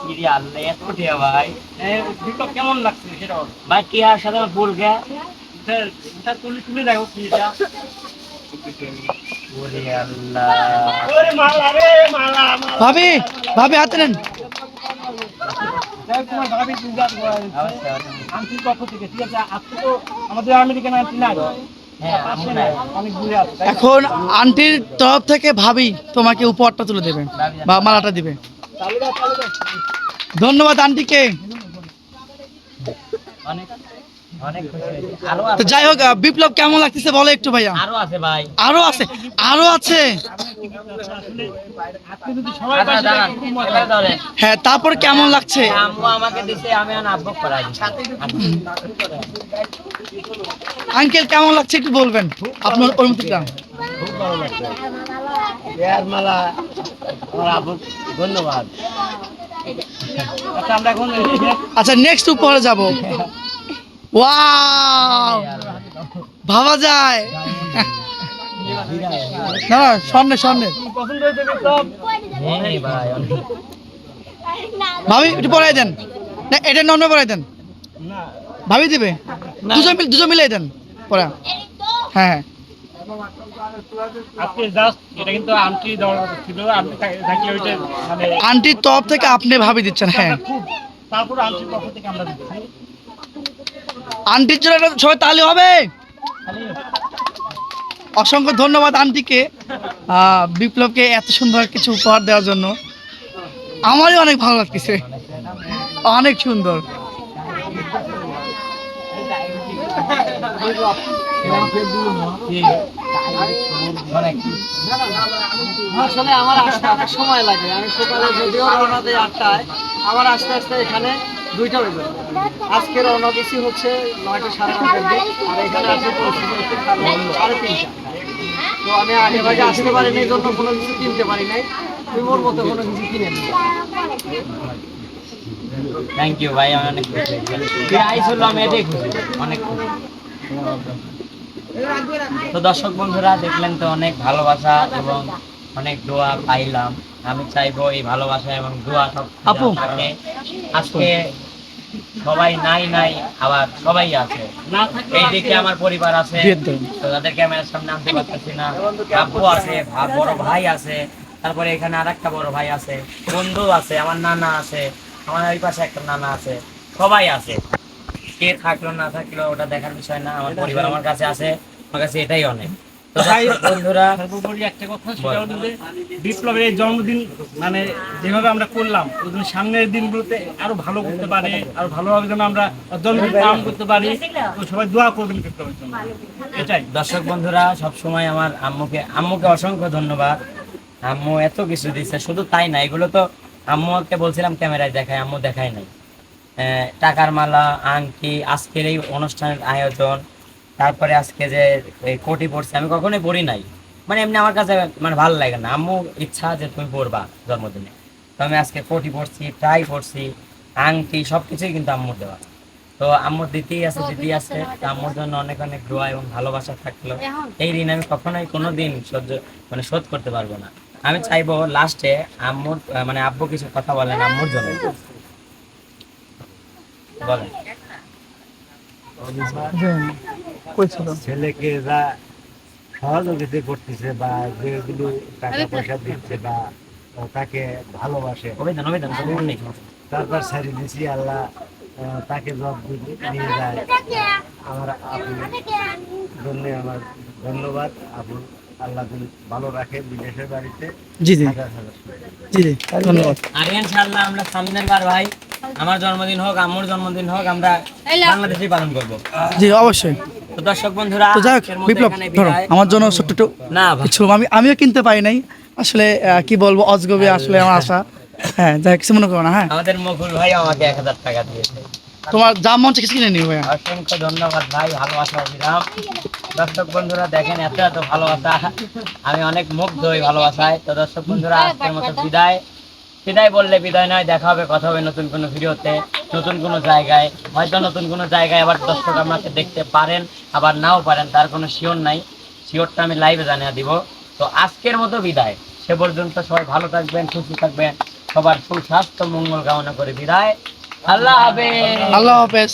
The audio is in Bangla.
কিরে আল্লাহ এত টিয়া ভাই এই কেমন লাগছে সেটা ভাই টিয়ার সাথে ভুল গে? এটা- এটা তুলে তুলে দেখো কি এটা। ওরে আল্লাহ ওরে মালা রে মালা মালা। ভাবি ভাবি হাতে নেন। হ্যাঁ? এখন আন্টির তরফ থেকে ভাবি তোমাকে উপহারটা তুলে দেবে বা মালাটা দিবে। ধন্যবাদ আন্টিকে। অনেক অনেক খুশি হয়েছি আরও তো যাই হোক বিপ্লব কেমন লাগতেছে বলো একটু ভাইয়া? আরও আছে ভাই। আরও আছে? আরও আছে। হ্যাঁ তারপর কেমন লাগছে। আঙ্কেল কেমন লাগছে একটু বলবেন? আপনার অনুমতিটা ধন্যবাদ। আচ্ছা আমরা এখন আচ্ছা নেক্সট উপহারে যাব। ওয়াও ভাবা যায়। না না স্বর্ণে স্বর্ণে পছন্দ হয়েছে বিপ্লব হ্যাঁ ভাবি একটু পড়াই দেন। না এটা নর্মে পড়াই দেন। ভাবি দিবে। দুজন দুজন মিলাই দেন। পড়া। হ্যাঁ হ্যাঁ। আন্টির তরফ থেকে আপনি ভাবি দিচ্ছেন হ্যাঁ। তারপর আন্টির পক্ষ থেকে আমরা দিচ্ছি। আন্টির জন্য একটা সবাই তাহলে হবে। অসংখ্য ধন্যবাদ আন্টিকে বিপ্লবকে এত সুন্দর কিছু উপহার দেওয়ার জন্য। আমারই অনেক ভালো লাগতেছে। অনেক সুন্দর। আসলে আমার আসতে অনেক সময় লাগে। আমি সকালে যদিও রওনা দিই আটটায় আমার আস্তে আস্তে এখানে দুইটা বেজে। আজকে রওনা দিছি হচ্ছে নয়টা সাড়ে নয়টার দিক আর এখানে পরিস্থিতি সাড়ে- তিনটা। তো আমি আগে ভাগে আসতে পারিনি এই জন্য কোনো কিছু কিনতে পারি নাই। তুমি ওর মতো কোনো কিছু কিনে থ্যাংক ইউ ভাই আমি অনেক খুশি। তুই আইসলো আমি এটাই খুশি। অনেক খুশি। তো দর্শক বন্ধুরা দেখলেন তো অনেক ভালোবাসা এবং অনেক দোয়া পাইলাম আমি চাইব এই ভালোবাসা এবং দোয়া সব আপু। আজকে সবাই নাই নাই আবার সবাই আছে এই দিকে আমার পরিবার আছে। তো তাদের ক্যামেরার সামনে আনতে পারতেছি না আব্বু আছে বড় ভাই আছে তারপরে এখানে আর একটা বড় ভাই আছে বন্ধু আছে আমার নানা আছে আমার ওই পাশে একটা নানা আছে সবাই আছে কে থাকল না থাকল ওটা দেখার বিষয় না আমার পরিবার আমার কাছে আছে আমার কাছে এটাই অনেক। দর্শক বন্ধুরা সর্বোপরি একটা কথা সেটা হলো যে বিপ্লবের এই জন্মদিন মানে যেভাবে আমরা করলাম ওই জন্য সামনের দিনগুলোতে আরও ভালো করতে পারে আরও ভালোভাবে যেন আমরা জন্মদিন পালন করতে পারি তো সবাই দোয়া করবেন বিপ্লবের জন্য। এটাই। দর্শক বন্ধুরা সব সময় আমার আম্মুকে আম্মুকে অসংখ্য ধন্যবাদ। আম্মু এত কিছু দিচ্ছে শুধু তাই না এগুলো তো আম্মুকে বলছিলাম ক্যামেরায় দেখায় আম্মু দেখায় নাই। টাকার মালা আংটি আজকের এই অনুষ্ঠানের আয়োজন তারপরে আজকে যে কোটি পড়ছে আমি কখনোই পড়ি নাই। মানে এমনি আমার কাছে মানে ভালো লাগে না। আম্মু ইচ্ছা যে তুমি পড়বা জন্মদিনে। তো আমি আজকে কোটি পড়ছি ট্রাই পড়ছি আংটি সব কিছুই কিন্তু আম্মুর দেওয়া। তো আম্মুর দিতেই আছে দিতেই আছে। তো আম্মুর জন্য অনেক অনেক দোয়া এবং ভালোবাসা থাকল। এই ঋণ আমি কখনোই কোনো দিন সহ্য মানে শোধ করতে পারব না। আমি চাইব লাস্টে আম্মুর মানে আব্বু কিছু কথা বলেন আম্মুর জন্য। ছেলেকে যা সহযোগিতা করতেছে বা যেগুলো টাকা পয়সা দিচ্ছে বা তাকে ভালোবাসে তারপর ছাড়ি দিছি আল্লাহ আহ, তাকে জব নিয়ে যায়। আমার আপু জন্য আমার ধন্যবাদ আপু। আল্লাহ ভালো রাখে বিদেশের বাড়িতে জি। জি। জি ধন্যবাদ। আর ইনশাআল্লাহ আমরা সামনের বার ভাই আমার জন্মদিন হোক আম্মুর জন্মদিন হোক আমরা বাংলাদেশে পালন করব। জি অবশ্যই। তো দর্শক বন্ধুরা তো যাই হোক বিপ্লব ধরো আমার জন্য ছোট্ট একটু না কিছু আমি আমিও কিনতে পারি নাই। আসলে কি বলব অজগবি আসলে আমার আশা। হ্যাঁ যাই কিছু মনে করো না হ্যাঁ। আমাদের মকুল ভাই আমাকে এক হাজার টাকা দিয়েছে। তোমার যা মন চায় কিছু কিনে নিও ভাইয়া। অসংখ্য ধন্যবাদ ভাই ভালোবাসা অবিরাম দর্শক বন্ধুরা দেখেন এত এত ভালোবাসা। আমি অনেক মুগ্ধ হই ভালোবাসায়। তো দর্শক বন্ধুরা আজকের মতো বিদায়। বিদায় বললে বিদায় নয়, দেখা হবে, কথা হবে নতুন কোনো ভিডিওতে, নতুন কোনো জায়গায়। হয়তো নতুন কোনো জায়গায় আবার দর্শক আমাকে দেখতে পারেন, আবার নাও পারেন, তার কোনো শিওর নাই। শিওরটা আমি লাইভে জানিয়ে দিব। তো আজকের মতো বিদায়। সে পর্যন্ত সবাই ভালো থাকবেন, সুস্থ থাকবেন। সবার সুস্বাস্থ্য, মঙ্গল কামনা করে বিদায়। আল্লাহ হাফেজ। আল্লাহ হাফেজ।